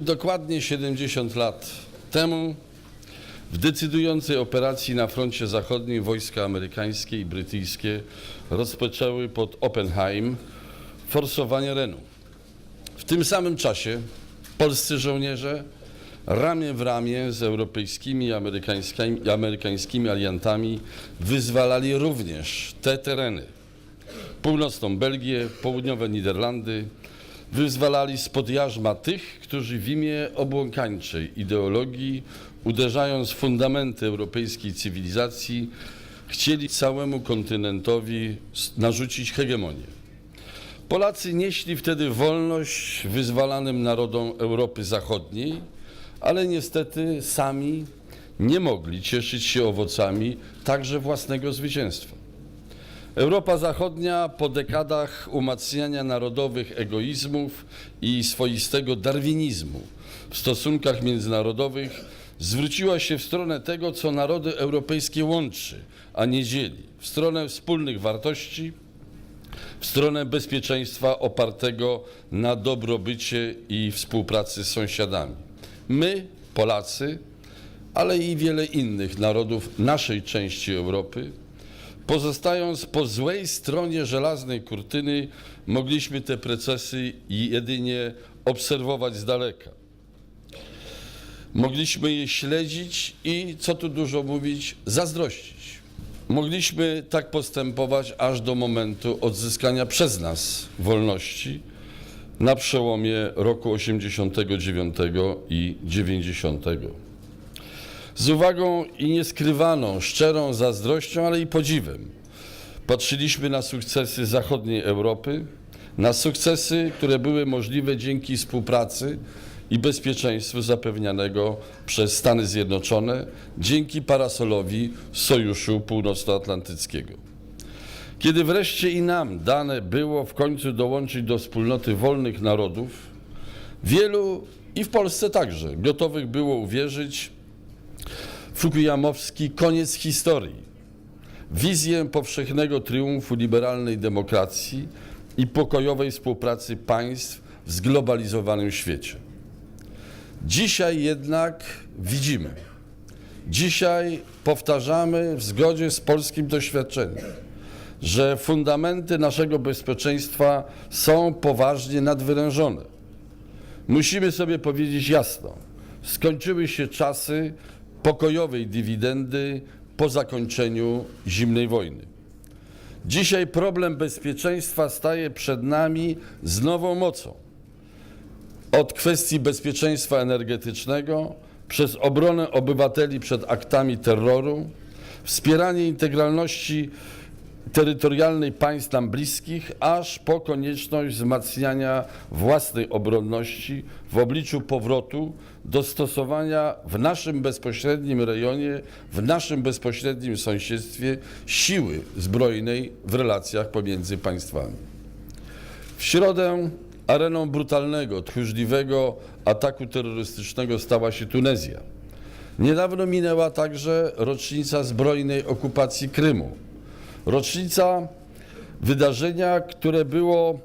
Dokładnie 70 lat temu w decydującej operacji na froncie zachodnim wojska amerykańskie i brytyjskie rozpoczęły pod Oppenheim forsowanie Renu. W tym samym czasie polscy żołnierze ramię w ramię z europejskimi i amerykańskimi, amerykańskimi aliantami wyzwalali również te tereny. Północną Belgię, południowe Niderlandy, wyzwalali spod jarzma tych, którzy w imię obłąkańczej ideologii, uderzając w fundamenty europejskiej cywilizacji, chcieli całemu kontynentowi narzucić hegemonię. Polacy nieśli wtedy wolność wyzwalanym narodom Europy Zachodniej, ale niestety sami nie mogli cieszyć się owocami także własnego zwycięstwa. Europa Zachodnia po dekadach umacniania narodowych egoizmów i swoistego darwinizmu w stosunkach międzynarodowych zwróciła się w stronę tego, co narody europejskie łączy, a nie dzieli, w stronę wspólnych wartości, w stronę bezpieczeństwa opartego na dobrobycie i współpracy z sąsiadami. My, Polacy, ale i wiele innych narodów naszej części Europy, pozostając po złej stronie żelaznej kurtyny, mogliśmy te procesy jedynie obserwować z daleka. Mogliśmy je śledzić i, co tu dużo mówić, zazdrościć. Mogliśmy tak postępować aż do momentu odzyskania przez nas wolności na przełomie roku 89 i 90. Z uwagą i nieskrywaną, szczerą zazdrością, ale i podziwem patrzyliśmy na sukcesy zachodniej Europy, na sukcesy, które były możliwe dzięki współpracy i bezpieczeństwu zapewnianego przez Stany Zjednoczone, dzięki parasolowi Sojuszu Północnoatlantyckiego. Kiedy wreszcie i nam dane było w końcu dołączyć do wspólnoty wolnych narodów, wielu i w Polsce także gotowych było uwierzyć Fukuyamowski koniec historii, wizję powszechnego triumfu liberalnej demokracji i pokojowej współpracy państw w zglobalizowanym świecie. Dzisiaj jednak widzimy, dzisiaj powtarzamy w zgodzie z polskim doświadczeniem, że fundamenty naszego bezpieczeństwa są poważnie nadwyrężone. Musimy sobie powiedzieć jasno, skończyły się czasy pokojowej dywidendy po zakończeniu zimnej wojny. Dzisiaj problem bezpieczeństwa staje przed nami z nową mocą. Od kwestii bezpieczeństwa energetycznego, przez obronę obywateli przed aktami terroru, wspieranie integralności terytorialnej państw nam bliskich, aż po konieczność wzmacniania własnej obronności w obliczu powrotu do stosowania w naszym bezpośrednim rejonie, w naszym bezpośrednim sąsiedztwie siły zbrojnej w relacjach pomiędzy państwami. W środę areną brutalnego, tchórzliwego ataku terrorystycznego stała się Tunezja. Niedawno minęła także rocznica zbrojnej okupacji Krymu. Rocznica wydarzenia, które było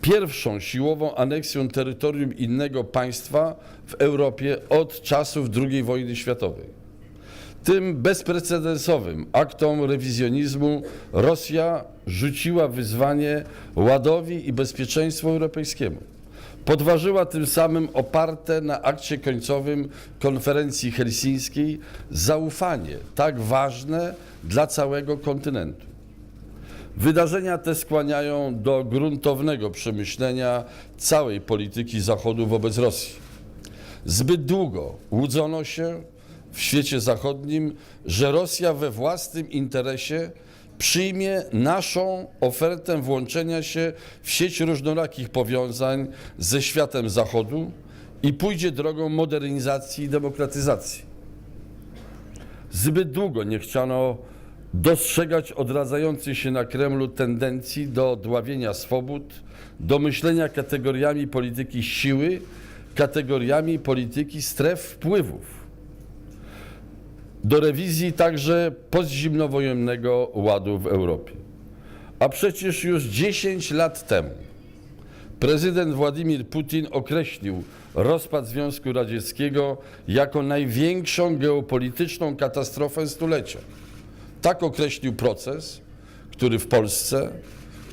pierwszą siłową aneksją terytorium innego państwa w Europie od czasów II wojny światowej. Tym bezprecedensowym aktom rewizjonizmu Rosja rzuciła wyzwanie ładowi i bezpieczeństwu europejskiemu. Podważyła tym samym oparte na akcie końcowym konferencji helsińskiej zaufanie tak ważne dla całego kontynentu. Wydarzenia te skłaniają do gruntownego przemyślenia całej polityki Zachodu wobec Rosji. Zbyt długo łudzono się w świecie zachodnim, że Rosja we własnym interesie przyjmie naszą ofertę włączenia się w sieć różnorakich powiązań ze światem Zachodu i pójdzie drogą modernizacji i demokratyzacji. Zbyt długo nie chciano dostrzegać odradzającej się na Kremlu tendencji do dławienia swobód, do myślenia kategoriami polityki siły, kategoriami polityki stref wpływów, do rewizji także postzimnowojennego ładu w Europie. A przecież już 10 lat temu prezydent Władimir Putin określił rozpad Związku Radzieckiego jako największą geopolityczną katastrofę stulecia. Tak określił proces, który w Polsce,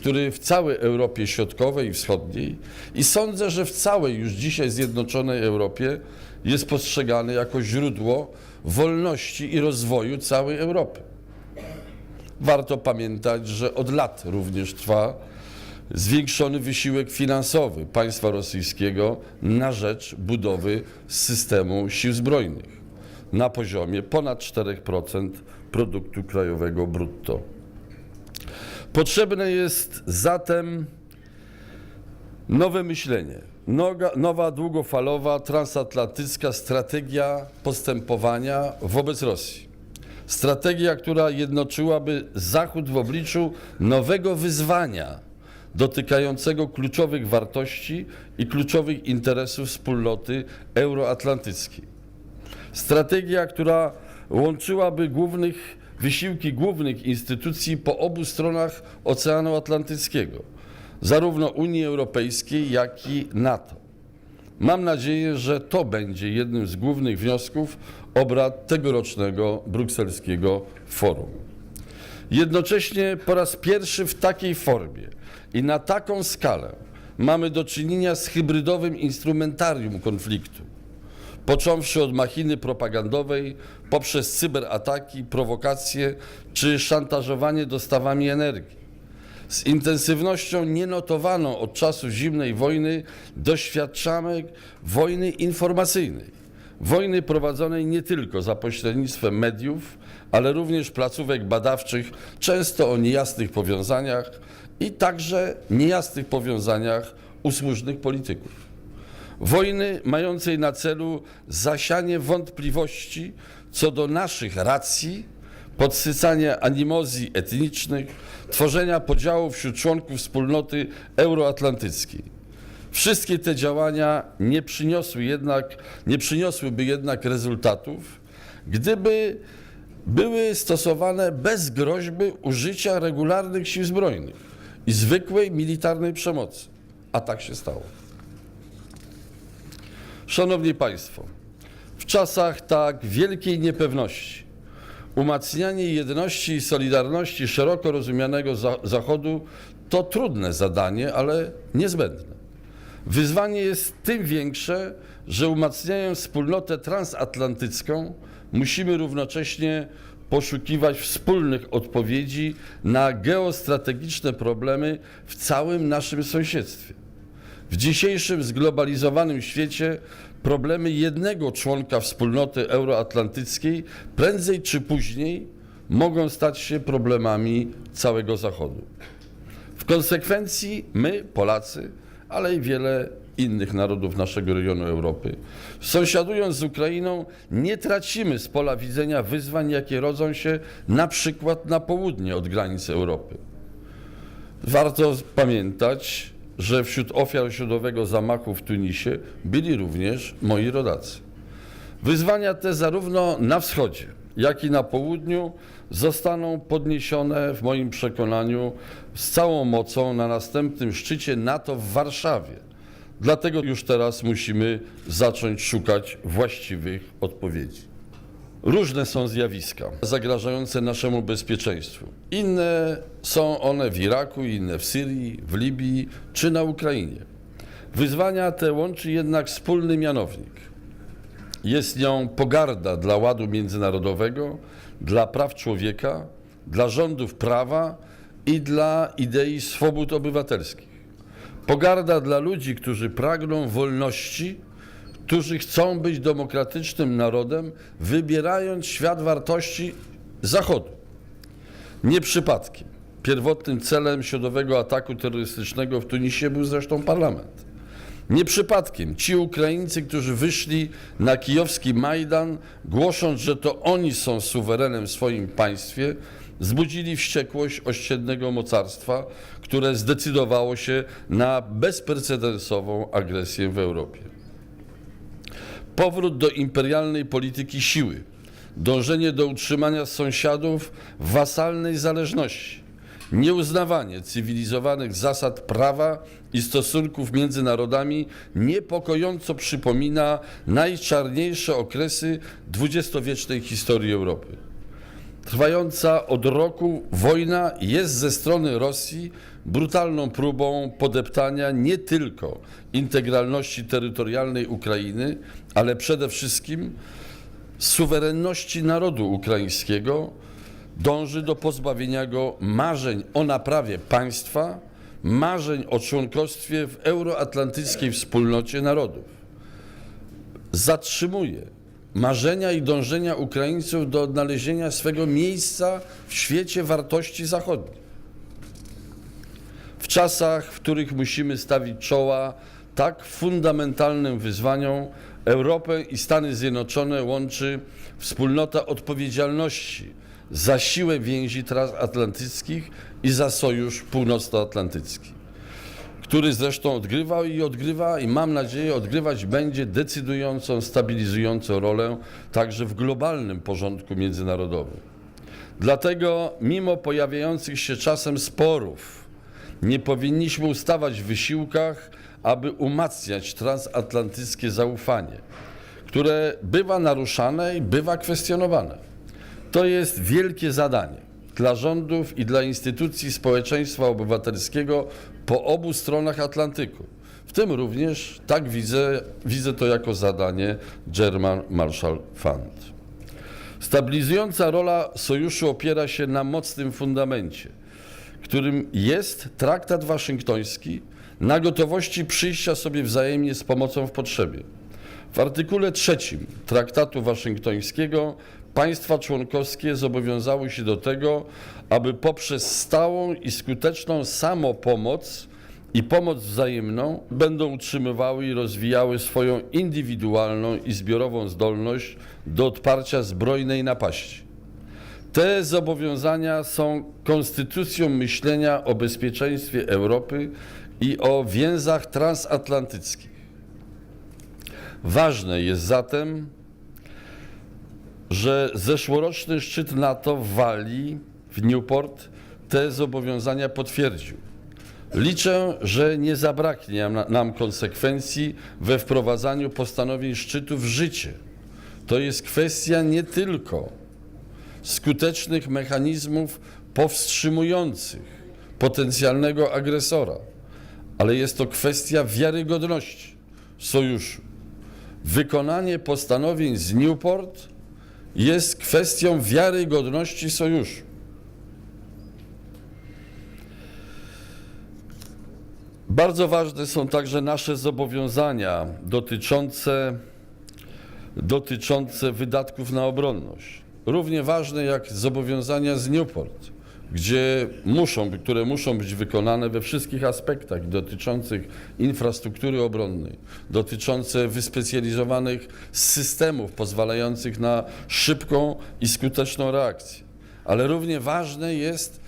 który w całej Europie Środkowej i Wschodniej i sądzę, że w całej już dzisiaj zjednoczonej Europie jest postrzegany jako źródło wolności i rozwoju całej Europy. Warto pamiętać, że od lat również trwa zwiększony wysiłek finansowy państwa rosyjskiego na rzecz budowy systemu sił zbrojnych na poziomie ponad 4% produktu krajowego brutto. Potrzebne jest zatem nowe myślenie, noga, nowa długofalowa transatlantycka strategia postępowania wobec Rosji. Strategia, która jednoczyłaby Zachód w obliczu nowego wyzwania dotykającego kluczowych wartości i kluczowych interesów wspólnoty euroatlantyckiej. Strategia, która łączyłaby głównych, wysiłki głównych instytucji po obu stronach Oceanu Atlantyckiego, zarówno Unii Europejskiej, jak i NATO. Mam nadzieję, że to będzie jednym z głównych wniosków obrad tegorocznego brukselskiego forum. Jednocześnie po raz pierwszy w takiej formie i na taką skalę mamy do czynienia z hybrydowym instrumentarium konfliktu począwszy od machiny propagandowej, poprzez cyberataki, prowokacje czy szantażowanie dostawami energii. Z intensywnością nienotowaną od czasu zimnej wojny doświadczamy wojny informacyjnej. Wojny prowadzonej nie tylko za pośrednictwem mediów, ale również placówek badawczych, często o niejasnych powiązaniach i także niejasnych powiązaniach usłużnych polityków wojny mającej na celu zasianie wątpliwości co do naszych racji, podsycanie animozji etnicznych, tworzenia podziałów wśród członków wspólnoty euroatlantyckiej. Wszystkie te działania nie przyniosły jednak, nie przyniosłyby jednak rezultatów, gdyby były stosowane bez groźby użycia regularnych sił zbrojnych i zwykłej militarnej przemocy. A tak się stało. Szanowni Państwo, w czasach tak wielkiej niepewności, umacnianie jedności i solidarności szeroko rozumianego za Zachodu to trudne zadanie, ale niezbędne. Wyzwanie jest tym większe, że umacniając wspólnotę transatlantycką, musimy równocześnie poszukiwać wspólnych odpowiedzi na geostrategiczne problemy w całym naszym sąsiedztwie. W dzisiejszym zglobalizowanym świecie problemy jednego członka wspólnoty euroatlantyckiej prędzej czy później mogą stać się problemami całego Zachodu. W konsekwencji my, Polacy, ale i wiele innych narodów naszego regionu Europy, sąsiadując z Ukrainą, nie tracimy z pola widzenia wyzwań, jakie rodzą się na przykład na południe od granic Europy. Warto pamiętać, że wśród ofiar środowego zamachu w Tunisie byli również moi rodacy. Wyzwania te zarówno na wschodzie, jak i na południu zostaną podniesione w moim przekonaniu z całą mocą na następnym szczycie NATO w Warszawie. Dlatego już teraz musimy zacząć szukać właściwych odpowiedzi. Różne są zjawiska zagrażające naszemu bezpieczeństwu. Inne są one w Iraku, inne w Syrii, w Libii czy na Ukrainie. Wyzwania te łączy jednak wspólny mianownik. Jest nią pogarda dla ładu międzynarodowego, dla praw człowieka, dla rządów prawa i dla idei swobód obywatelskich. Pogarda dla ludzi, którzy pragną wolności którzy chcą być demokratycznym narodem, wybierając świat wartości Zachodu. Nie przypadkiem. Pierwotnym celem środowego ataku terrorystycznego w Tunisie był zresztą parlament. Nie przypadkiem ci Ukraińcy, którzy wyszli na kijowski Majdan, głosząc, że to oni są suwerenem w swoim państwie, zbudzili wściekłość ościennego mocarstwa, które zdecydowało się na bezprecedensową agresję w Europie powrót do imperialnej polityki siły, dążenie do utrzymania sąsiadów w wasalnej zależności Nieuznawanie cywilizowanych zasad prawa i stosunków między narodami niepokojąco przypomina najczarniejsze okresy dwudziestowiecznej historii Europy. Trwająca od roku wojna jest ze strony Rosji brutalną próbą podeptania nie tylko integralności terytorialnej Ukrainy, ale przede wszystkim suwerenności narodu ukraińskiego. Dąży do pozbawienia go marzeń o naprawie państwa, marzeń o członkostwie w euroatlantyckiej wspólnocie narodów. Zatrzymuje marzenia i dążenia Ukraińców do odnalezienia swego miejsca w świecie wartości zachodnich. W czasach, w których musimy stawić czoła tak fundamentalnym wyzwaniom, Europę i Stany Zjednoczone łączy wspólnota odpowiedzialności za siłę więzi transatlantyckich i za sojusz północnoatlantycki który zresztą odgrywał i odgrywa i mam nadzieję odgrywać będzie decydującą, stabilizującą rolę także w globalnym porządku międzynarodowym. Dlatego mimo pojawiających się czasem sporów nie powinniśmy ustawać w wysiłkach, aby umacniać transatlantyckie zaufanie, które bywa naruszane i bywa kwestionowane. To jest wielkie zadanie dla rządów i dla instytucji społeczeństwa obywatelskiego po obu stronach Atlantyku. W tym również, tak widzę, widzę to jako zadanie German Marshall Fund. Stabilizująca rola sojuszu opiera się na mocnym fundamencie, którym jest traktat waszyngtoński na gotowości przyjścia sobie wzajemnie z pomocą w potrzebie. W artykule trzecim traktatu waszyngtońskiego państwa członkowskie zobowiązały się do tego, aby poprzez stałą i skuteczną samopomoc i pomoc wzajemną będą utrzymywały i rozwijały swoją indywidualną i zbiorową zdolność do odparcia zbrojnej napaści. Te zobowiązania są konstytucją myślenia o bezpieczeństwie Europy i o więzach transatlantyckich. Ważne jest zatem, że zeszłoroczny szczyt NATO w Walii, w Newport, te zobowiązania potwierdził. Liczę, że nie zabraknie nam- konsekwencji we wprowadzaniu postanowień szczytu w życie. To jest kwestia nie tylko skutecznych mechanizmów powstrzymujących potencjalnego agresora, ale jest to kwestia wiarygodności sojuszu. Wykonanie postanowień z Newport jest kwestią wiarygodności sojuszu. Bardzo ważne są także nasze zobowiązania dotyczące, dotyczące wydatków na obronność. Równie ważne jak zobowiązania z Newport, gdzie muszą, które muszą być wykonane we wszystkich aspektach dotyczących infrastruktury obronnej, dotyczące wyspecjalizowanych systemów pozwalających na szybką i skuteczną reakcję. Ale równie ważne jest,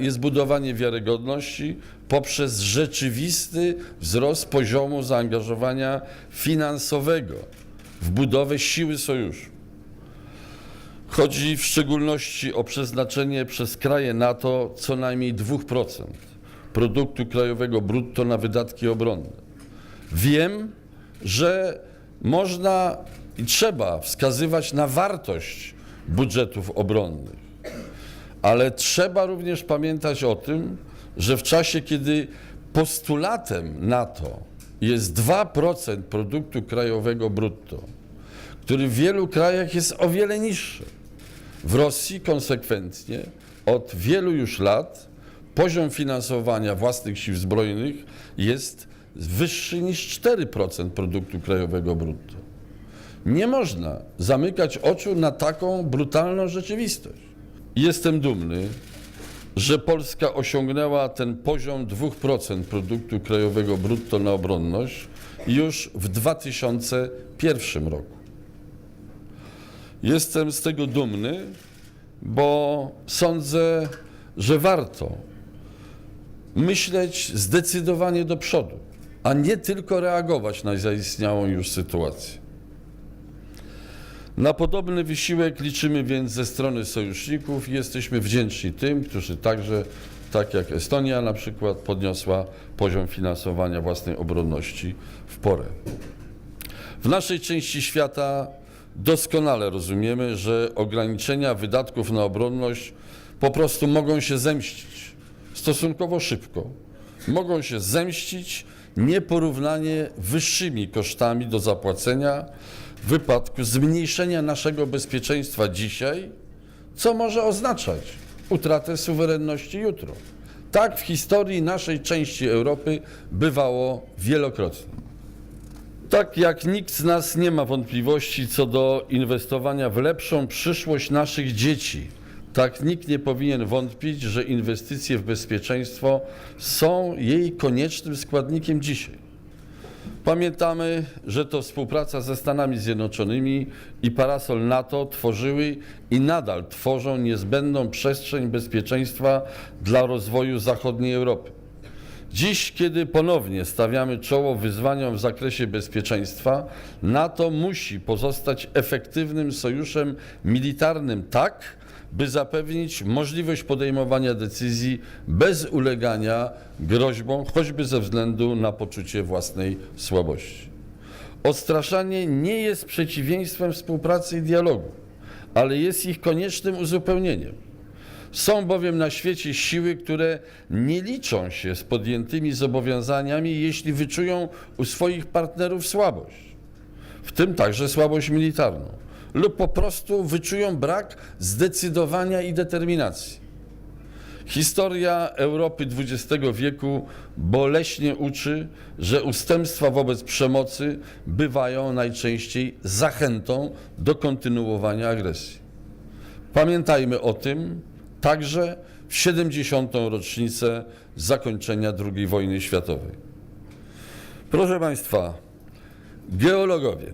jest budowanie wiarygodności poprzez rzeczywisty wzrost poziomu zaangażowania finansowego w budowę siły sojuszu. Chodzi w szczególności o przeznaczenie przez kraje NATO co najmniej 2% produktu krajowego brutto na wydatki obronne. Wiem, że można i trzeba wskazywać na wartość budżetów obronnych, ale trzeba również pamiętać o tym, że w czasie, kiedy postulatem NATO jest 2% produktu krajowego brutto, który w wielu krajach jest o wiele niższy. W Rosji konsekwentnie od wielu już lat poziom finansowania własnych sił zbrojnych jest wyższy niż 4% produktu krajowego brutto. Nie można zamykać oczu na taką brutalną rzeczywistość. Jestem dumny, że Polska osiągnęła ten poziom 2% produktu krajowego brutto na obronność już w 2001 roku. Jestem z tego dumny, bo sądzę, że warto myśleć zdecydowanie do przodu, a nie tylko reagować na zaistniałą już sytuację. Na podobny wysiłek liczymy więc ze strony sojuszników i jesteśmy wdzięczni tym, którzy także tak jak Estonia na przykład podniosła poziom finansowania własnej obronności w porę. W naszej części świata doskonale rozumiemy, że ograniczenia wydatków na obronność po prostu mogą się zemścić stosunkowo szybko. Mogą się zemścić nieporównanie wyższymi kosztami do zapłacenia w wypadku zmniejszenia naszego bezpieczeństwa dzisiaj, co może oznaczać utratę suwerenności jutro. Tak w historii naszej części Europy bywało wielokrotnie. Tak jak nikt z nas nie ma wątpliwości co do inwestowania w lepszą przyszłość naszych dzieci, tak nikt nie powinien wątpić, że inwestycje w bezpieczeństwo są jej koniecznym składnikiem dzisiaj. Pamiętamy, że to współpraca ze Stanami Zjednoczonymi i parasol NATO tworzyły i nadal tworzą niezbędną przestrzeń bezpieczeństwa dla rozwoju zachodniej Europy. Dziś, kiedy ponownie stawiamy czoło wyzwaniom w zakresie bezpieczeństwa, NATO musi pozostać efektywnym sojuszem militarnym tak, by zapewnić możliwość podejmowania decyzji bez ulegania groźbom, choćby ze względu na poczucie własnej słabości. Odstraszanie nie jest przeciwieństwem współpracy i dialogu, ale jest ich koniecznym uzupełnieniem. Są bowiem na świecie siły, które nie liczą się z podjętymi zobowiązaniami, jeśli wyczują u swoich partnerów słabość, w tym także słabość militarną, lub po prostu wyczują brak zdecydowania i determinacji. Historia Europy XX wieku boleśnie uczy, że ustępstwa wobec przemocy bywają najczęściej zachętą do kontynuowania agresji. Pamiętajmy o tym także w 70. rocznicę zakończenia II wojny światowej. Proszę Państwa, geologowie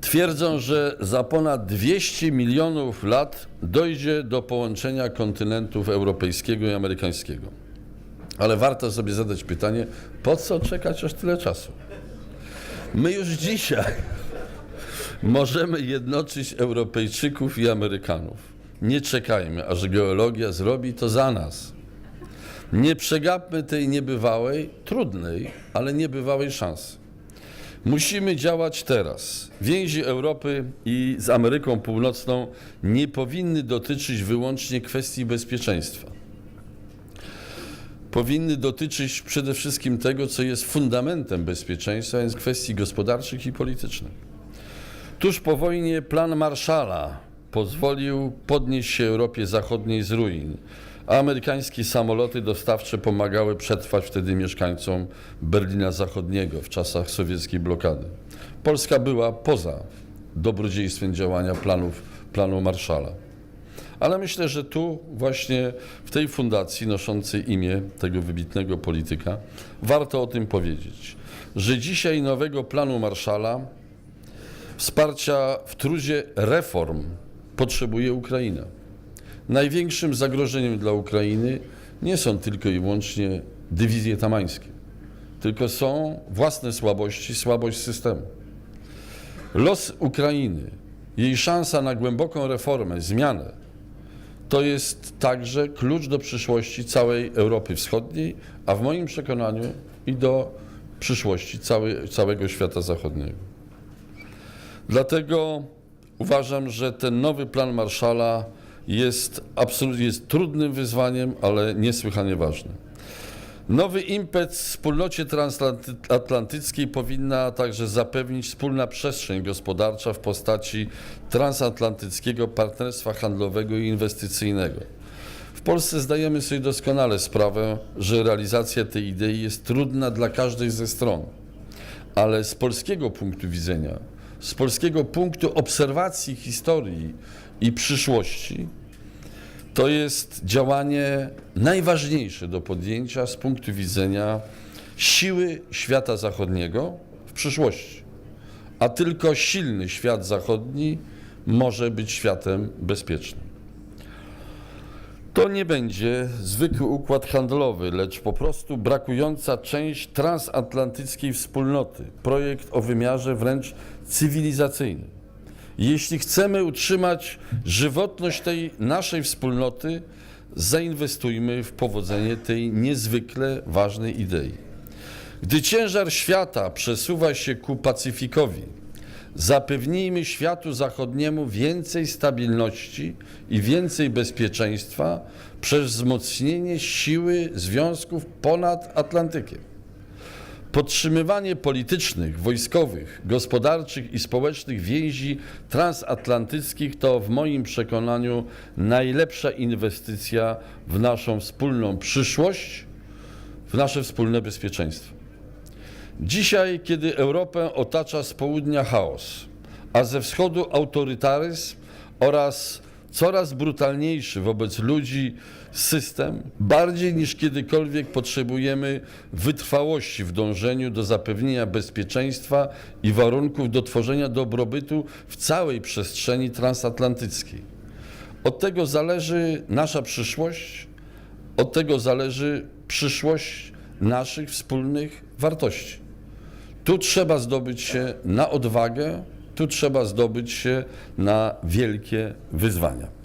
twierdzą, że za ponad 200 milionów lat dojdzie do połączenia kontynentów europejskiego i amerykańskiego. Ale warto sobie zadać pytanie, po co czekać aż tyle czasu? My już dzisiaj możemy jednoczyć Europejczyków i Amerykanów. Nie czekajmy, aż geologia zrobi to za nas. Nie przegapmy tej niebywałej, trudnej, ale niebywałej szansy. Musimy działać teraz. Więzi Europy i z Ameryką Północną nie powinny dotyczyć wyłącznie kwestii bezpieczeństwa. Powinny dotyczyć przede wszystkim tego, co jest fundamentem bezpieczeństwa, więc kwestii gospodarczych i politycznych. Tuż po wojnie plan Marshalla pozwolił podnieść się Europie Zachodniej z ruin, a amerykańskie samoloty dostawcze pomagały przetrwać wtedy mieszkańcom Berlina Zachodniego w czasach sowieckiej blokady. Polska była poza dobrodziejstwem działania planów, planu Marszala. Ale myślę, że tu właśnie w tej fundacji noszącej imię tego wybitnego polityka warto o tym powiedzieć, że dzisiaj nowego planu Marszala wsparcia w trudzie reform potrzebuje Ukraina. Największym zagrożeniem dla Ukrainy nie są tylko i wyłącznie dywizje tamańskie, tylko są własne słabości, słabość systemu. Los Ukrainy, jej szansa na głęboką reformę, zmianę, to jest także klucz do przyszłości całej Europy Wschodniej, a w moim przekonaniu i do przyszłości całego świata zachodniego. Dlatego uważam, że ten nowy plan Marszala jest absolutnie jest trudnym wyzwaniem, ale niesłychanie ważnym. Nowy impet wspólnocie transatlantyckiej powinna także zapewnić wspólna przestrzeń gospodarcza w postaci transatlantyckiego partnerstwa handlowego i inwestycyjnego. W Polsce zdajemy sobie doskonale sprawę, że realizacja tej idei jest trudna dla każdej ze stron, ale z polskiego punktu widzenia, z polskiego punktu obserwacji historii i przyszłości, to jest działanie najważniejsze do podjęcia z punktu widzenia siły świata zachodniego w przyszłości. A tylko silny świat zachodni może być światem bezpiecznym. To nie będzie zwykły układ handlowy, lecz po prostu brakująca część transatlantyckiej wspólnoty, projekt o wymiarze wręcz cywilizacyjnym. Jeśli chcemy utrzymać żywotność tej naszej wspólnoty, zainwestujmy w powodzenie tej niezwykle ważnej idei. Gdy ciężar świata przesuwa się ku Pacyfikowi, zapewnijmy światu zachodniemu więcej stabilności i więcej bezpieczeństwa przez wzmocnienie siły związków ponad Atlantykiem. Podtrzymywanie politycznych, wojskowych, gospodarczych i społecznych więzi transatlantyckich to w moim przekonaniu najlepsza inwestycja w naszą wspólną przyszłość, w nasze wspólne bezpieczeństwo. Dzisiaj, kiedy Europę otacza z południa chaos, a ze wschodu autorytaryzm oraz coraz brutalniejszy wobec ludzi system, bardziej niż kiedykolwiek potrzebujemy wytrwałości w dążeniu do zapewnienia bezpieczeństwa i warunków do tworzenia dobrobytu w całej przestrzeni transatlantyckiej. Od tego zależy nasza przyszłość, od tego zależy przyszłość naszych wspólnych wartości. Tu trzeba zdobyć się na odwagę, tu trzeba zdobyć się na wielkie wyzwania.